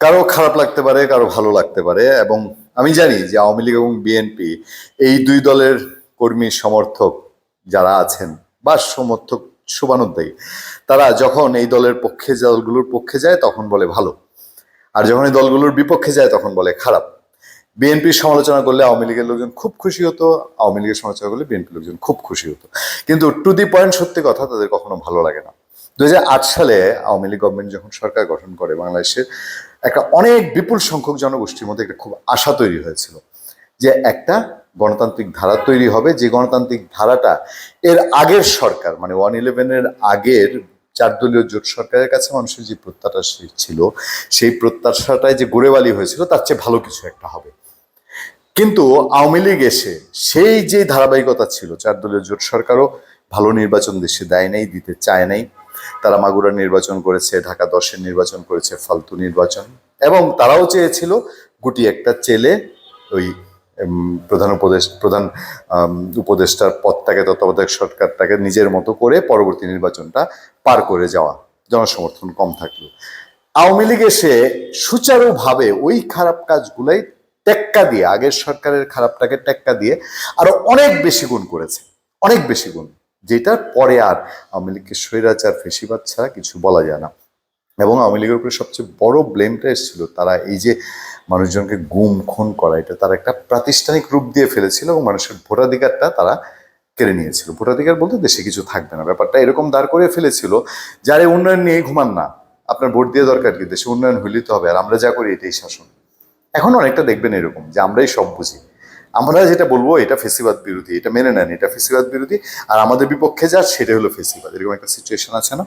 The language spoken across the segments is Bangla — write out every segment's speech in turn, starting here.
কারও খারাপ লাগতে পারে, কারও ভালো লাগতে পারে এবং আমি জানি যে আওয়ামী লীগ এবং বিএনপি এই দুই দলের কর্মী সমর্থক যারা আছেন বা সমর্থক শুভানুদ্দায়ী তারা যখন এই দলের পক্ষে দলগুলোর পক্ষে যায় তখন বলে ভালো। আর যখন এই দলগুলোর বিপক্ষে যায় তখন বলে খারাপ। বিএনপির সমালোচনা করলে আওয়ামী লীগের লোকজন খুব খুশি হতো, আওয়ামী লীগের সমালোচনা করলে বিএনপির লোকজন খুব খুশি হতো। কিন্তু টু দি পয়েন্ট সত্যি কথা তাদের কখনো ভালো লাগে না। দু সালে আওয়ামী লীগ গভর্নমেন্ট যখন সরকার গঠন করে বাংলাদেশের, একটা অনেক বিপুল সংখ্যক জনগোষ্ঠীর মধ্যে একটা খুব আশা তৈরি হয়েছিল যে একটা গণতান্ত্রিক ধারা তৈরি হবে। যে গণতান্ত্রিক ধারাটা এর আগের সরকার মানে ওয়ান ইলেভেনের আগের চার দলীয় জোট সরকারের কাছে মানুষের যে প্রত্যাশা ছিল, সেই প্রত্যাশাটায় যে গোড়েবালি হয়েছিল, তার চেয়ে ভালো কিছু একটা হবে। কিন্তু আওয়ামী লীগ এসে সেই যে ধারাবাহিকতা ছিল চার দলীয় জোট সরকারও ভালো নির্বাচন দেশে দেয় নাই, দিতে চায় নাই তারা মাগুরা নির্বাচন করেছে, ঢাকা দশের নির্বাচন করেছে, ফালতু নির্বাচন। এবং তারাও চেয়েছিল গুটি একটা চেলে ওই প্রধান উপদেশ, প্রধান উপদেষ্টার পদটাকে, তত্ত্বাবধায়ক সরকারটাকে নিজের মতো করে পরবর্তী নির্বাচনটা পার করে যাওয়া, জনসমর্থন কম থাকল। আওয়ামী লীগ এসে সুচারুভাবে ওই খারাপ কাজগুলাই টেক্কা দিয়ে, আগের সরকারের খারাপটাকে টেক্কা দিয়ে আরও অনেক বেশি গুণ করেছে, অনেক বেশি গুণ। যেটার পরে আর আওয়ামী লীগকে স্বৈরাচার, ফেসিবাদ ছাড়া কিছু বলা যায় না। এবং আওয়ামী লীগের উপরে সবচেয়ে বড় ব্লেমটা এসেছিল তারা এই যে মানুষজনকে গুম, খুন করা, এটা তারা একটা প্রাতিষ্ঠানিক রূপ দিয়ে ফেলেছিল এবং মানুষের ভোটাধিকারটা তারা কেড়ে নিয়েছিল। ভোটাধিকার বলতে দেশে কিছু থাকবে না, ব্যাপারটা এরকম দাঁড় করে ফেলেছিল, যারে উন্নয়ন নিয়ে ঘুমান না। আপনার ভোট দিয়ে দরকার কি? দেশে উন্নয়ন হইলেই তো হবে, আর আমরা যা করি এটাই শাসন। এখন অনেকটা দেখবেন এরকম যে আমরাই সব বুঝি। আমরা যেটা বলব, এটা ফেসিবাদ বিরোধী, এটা মেনে নেন এটা ফেসিবাদ বিরোধী। আর আমাদের বিপক্ষে যা সেটা হলো ফেসিবাদ। এরকম একটা সিচুয়েশন আছে না?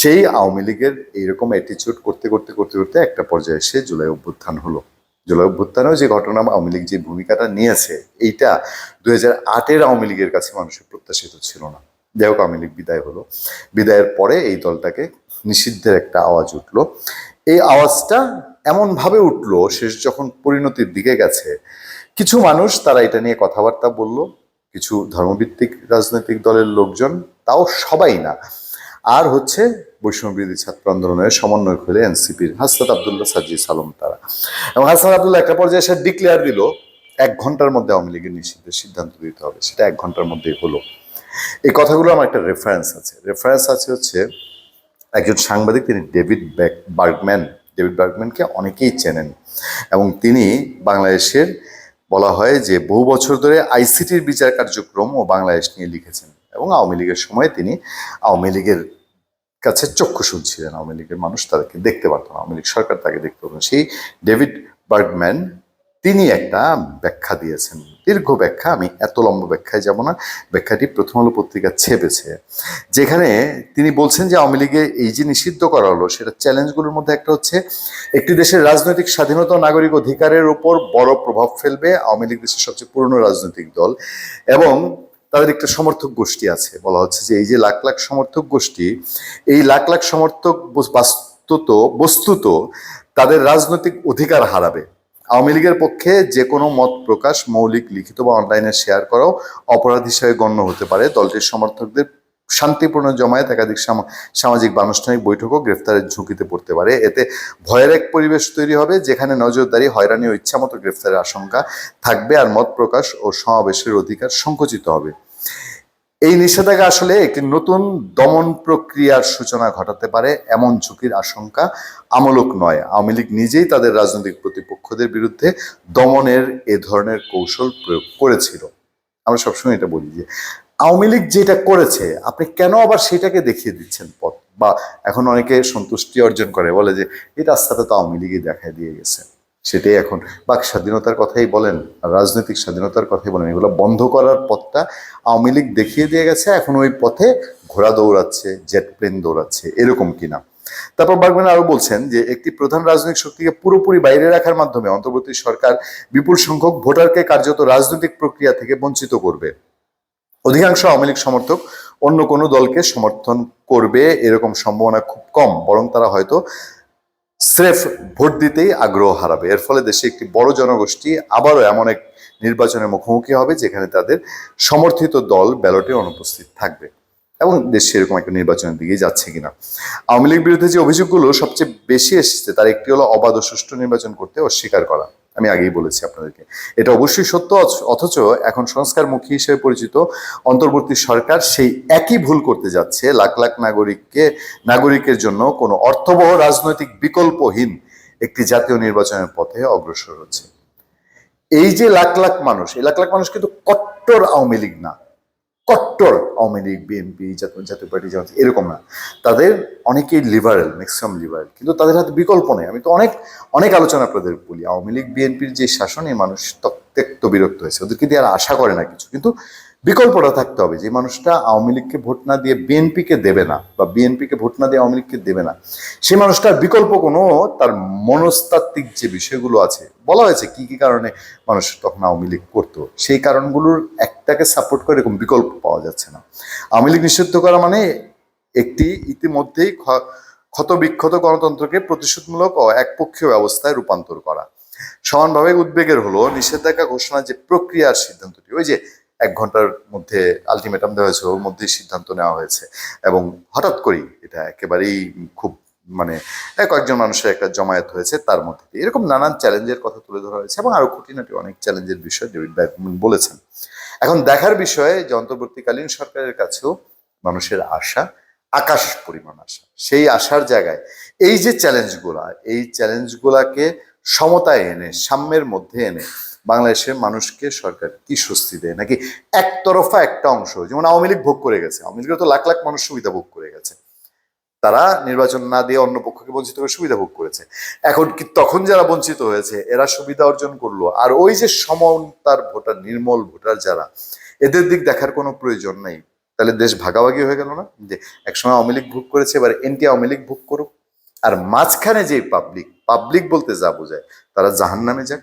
সেই আওয়ামী লীগের এইরকম অ্যাটিচিউড করতে করতে করতে করতে একটা পর্যায়ে এসে জুলাই অভ্যুত্থান হলো। জুলাই অভ্যুত্থানেও যে ঘটনা আওয়ামী লীগ যে ভূমিকাটা নিয়েছে, এইটা দুই হাজার আটের আওয়ামী লীগের কাছে মানুষের প্রত্যাশিত ছিল না। যাই হোক, আওয়ামী লীগ বিদায় হলো। বিদায়ের পরে এই দলটাকে নিষিদ্ধের একটা আওয়াজ উঠল। এই আওয়াজটা এমনভাবে উঠল, শেষ যখন পরিণতির দিকে গেছে কিছু মানুষ তারা এটা নিয়ে কথাবার্তা বলল, কিছু ধর্মভিত্তিক রাজনৈতিক দলের লোকজন, তাও সবাই না। আর হচ্ছে বৈষম্য বিরোধী ছাত্র আন্দোলনের সমন্বয় হলে এনসিপির হাসনাত আবদুল্লাহ সাজি সালম তারা। এবং হাসনাত আবদুল্লাহ একটা পর্যায়ে সে ডিক্লেয়ার দিল, এক ঘণ্টার মধ্যে আওয়ামী লীগের নিষিদ্ধের সিদ্ধান্ত দিতে হবে। সেটা এক ঘণ্টার মধ্যেই হলো। এই কথাগুলো আমার একটা রেফারেন্স আছে। রেফারেন্স আছে হচ্ছে একজন সাংবাদিক, তিনি ডেভিড বার্গম্যান ডেভিড বার্গম্যানকে অনেকেই চেনেন। এবং তিনি বাংলাদেশের বলা হয় যে বহু বছর ধরে আইসিটির বিচার কার্যক্রম ও বাংলাদেশ নিয়ে লিখেছেন এবং আওয়ামী লীগের সময় তিনি আওয়ামী লীগের কাছে চক্ষু শুনছিলেন। আওয়ামী লীগের মানুষ তাদেরকে দেখতে পারত না। আওয়ামী লীগ সরকার তাকে দেখতে পারত সেই ডেভিড বার্গম্যান তিনি একটা ব্যাখ্যা দিয়েছেন। দীর্ঘ ব্যাখ্যা, আমি এত লম্বা ব্যাখ্যায় যাব না। ব্যাখ্যাটি প্রথম আলো পত্রিকা ছেপেছে। যেখানে তিনি বলছেন যে আওয়ামী লীগে এই যে নিষিদ্ধ করা হলো, সেটা চ্যালেঞ্জগুলোর মধ্যে একটা হচ্ছে, একটি দেশের রাজনৈতিক স্বাধীনতা নাগরিক অধিকারের উপর বড় প্রভাব ফেলবে আওয়ামী লীগ দেশের সবচেয়ে পুরনো রাজনৈতিক দল এবং তাদের একটা সমর্থক গোষ্ঠী আছে। বলা হচ্ছে যে এই যে লাখ লাখ সমর্থক গোষ্ঠী, এই লাখ লাখ সমর্থক বাস্তুত, বস্তুত তাদের রাজনৈতিক অধিকার হারাবে। আওয়ামী লীগের পক্ষে যে কোনো মত প্রকাশ, মৌলিক, লিখিত বা অনলাইনে শেয়ার করাও অপরাধ হিসেবে গণ্য হতে পারে। দলটির সমর্থকদের শান্তিপূর্ণ জমায়েত, একাধিক সামাজিক আনুষ্ঠানিক বৈঠকও গ্রেফতারের ঝুঁকিতে পড়তে পারে। এতে ভয়ের এক পরিবেশ তৈরি হবে, যেখানে নজরদারি, হয়রানি ও ইচ্ছামতো গ্রেফতারের আশঙ্কা থাকবে আর মত প্রকাশ ও সমাবেশের অধিকার সংকুচিত হবে। এই নিষেধাজ্ঞা আসলে একটি নতুন দমন প্রক্রিয়ার সূচনা ঘটাতে পারে। এমন ঝুঁকির আশঙ্কা আমূলক নয়। আওয়ামী লীগ নিজেই তাদের রাজনৈতিক প্রতিপক্ষদের বিরুদ্ধে দমনের এ ধরনের কৌশল প্রয়োগ করেছিল। আমরা সবসময় এটা বলি যে, আওয়ামী লীগ যেটা করেছে, আপনি কেন আবার সেটাকে দেখিয়ে দিচ্ছেন পথ? বা এখন অনেকে সন্তুষ্টি অর্জন করে, বলে যে, এই রাস্তাটা তো আওয়ামী লীগই দেখা দিয়ে গেছে। সেটাই এখন। বাক স্বাধীনতার কথাই বলেন, রাজনৈতিক স্বাধীনতার কথাই বলেন, এগুলো বন্ধ করার পথটা আওয়ামী লীগ দেখিয়ে দিয়ে গেছে, এখন ওই পথে ঘোড়া দৌড়াচ্ছে, জেট প্লেন দৌড়াচ্ছে, এরকম কিনা। তারপর বাগম্যান আরও বলছেন যে, একটি প্রধান রাজনৈতিক শক্তিকে পুরোপুরি বাইরে রাখার মাধ্যমে অন্তর্বর্তী সরকার বিপুল সংখ্যক ভোটারকে কার্যত রাজনৈতিক প্রক্রিয়া থেকে বঞ্চিত করবে। অধিকাংশ আওয়ামী লীগ সমর্থক অন্য কোনো দলকে সমর্থন করবে এরকম সম্ভাবনা খুব কম, বরং তারা হয়তো স্রেফ ভোট দিতেই আগ্রহ হারাবে। এর ফলে দেশে একটি বড় জনগোষ্ঠী আবারও এমন এক নির্বাচনের মুখোমুখি হবে, যেখানে তাদের সমর্থিত দল ব্যালটে অনুপস্থিত থাকবে। এবং দেশ সেরকম একটা নির্বাচনের দিকেই যাচ্ছে কিনা। আওয়ামী লীগ বিরুদ্ধে যে অভিযোগগুলো সবচেয়ে বেশি এসেছে, তার একটি হলো অবাধ ও সুষ্ঠু নির্বাচন করতে অস্বীকার করা। আমি আগেই বলেছি আপনাদেরকে। এটা অবশ্যই সত্য অথচ এখন সংস্কারমুখী হিসেবে পরিচিত অন্তর্বর্তী সরকার সেই একই ভুল করতে যাচ্ছে। লাখ লাখ নাগরিককে, নাগরিকের জন্য কোনো অর্থবহ রাজনৈতিক বিকল্পহীন একটি জাতীয় নির্বাচনের পথে অগ্রসর হচ্ছে। এই যে লাখ লাখ মানুষ, এই লাখ লাখ মানুষ কিন্তু কট্টর আওয়ামী লীগ না। কট্টর আওয়ামী লীগ, বিএনপি, জাতীয় পার্টি জামাত এরকম না। তাদের অনেকেই লিবারেল ম্যাক্সিমাম লিবারেল কিন্তু তাদের হাতে বিকল্প নেই। আমি তো অনেক অনেক আলোচনা আপনাদের বলি। আওয়ামী লীগ, বিএনপির যে শাসনে মানুষ ত্যক্ত বিরক্ত হয়েছে। ওদেরকে দিয়ে আর আশা করে না কিছু। কিন্তু বিকল্পটা থাকতে হবে যে মানুষটা আওয়ামী লীগকে ভোট না দিয়ে বিএনপিকে দেবে না বা বিএনপিকে ভোট না দিয়ে আওয়ামী লীগকে দেবে না। সেই মানুষটার বিকল্প কোনো, তার মনস্তাত্ত্বিক যে বিষয়গুলো আছে, বলা হয়েছে কি কি কারণে মানুষ তখন আওয়ামী লীগ করতো? সেই কারণগুলোর একটাকে সাপোর্ট করে এরকম বিকল্প পাওয়া যাচ্ছে না। আওয়ামী লীগ নিষিদ্ধ করা মানে একটি ইতিমধ্যেই ক্ষ- ক্ষতবিক্ষত গণতন্ত্রকে প্রতিশোধমূলক ও একপক্ষীয় ব্যবস্থায় রূপান্তর করা। সমানভাবে উদ্বেগের হলো নিষেধাজ্ঞা ঘোষণার যে প্রক্রিয়ার সিদ্ধান্তটি, ওই যে এক ঘণ্টার মধ্যে আলটিমেটাম দেওয়া হয়েছে, ওর মধ্যেই সিদ্ধান্ত নেওয়া হয়েছে। এবং হঠাৎ করেই এটা একেবারেই খুব মানে কয়েকজন মানুষের একটা জমায়েত হয়েছে তার মধ্যে। এরকম নানান চ্যালেঞ্জের কথা তুলে ধরা হয়েছে এবং আরও খুঁটিনাটি অনেক চ্যালেঞ্জের বিষয় ডেভিড বলেছেন। এখন দেখার বিষয়ে, যে অন্তর্বর্তীকালীন সরকারের কাছেও মানুষের আশা, আকাশ পরিমাণ আশা। সেই আশার জায়গায় এই যে চ্যালেঞ্জগুলা এই চ্যালেঞ্জগুলাকে সমতায় এনে, সাম্যের মধ্যে এনে বাংলাদেশের মানুষকে সরকার কি স্বস্তি দেয়? নাকি একতরফা একটা অংশ, যেমন আওয়ামী লীগ ভোগ করে গেছে। আওয়ামী লীগের তো লাখ লাখ মানুষ সুবিধা ভোগ করে গেছে। তারা নির্বাচন না দিয়ে অন্য পক্ষকে বঞ্চিত করে সুবিধা ভোগ করেছে। এখন কি তখন যারা বঞ্চিত হয়েছে, এরা সুবিধা অর্জন করল? আর ওই যে সমতার ভোটার, নির্মল ভোটার যারা, এদের দিক দেখার কোনো প্রয়োজন নেই। তাহলে দেশ ভাগাভাগি হয়ে গেল না? যে একসময় আওয়ামী লীগ ভোগ করেছে, এবার এনটি আওয়ামী লীগ ভোগ করুক। আর মাঝখানে যে পাবলিক পাবলিক বলতে যা বোঝায়, তারা জাহান নামে যাক।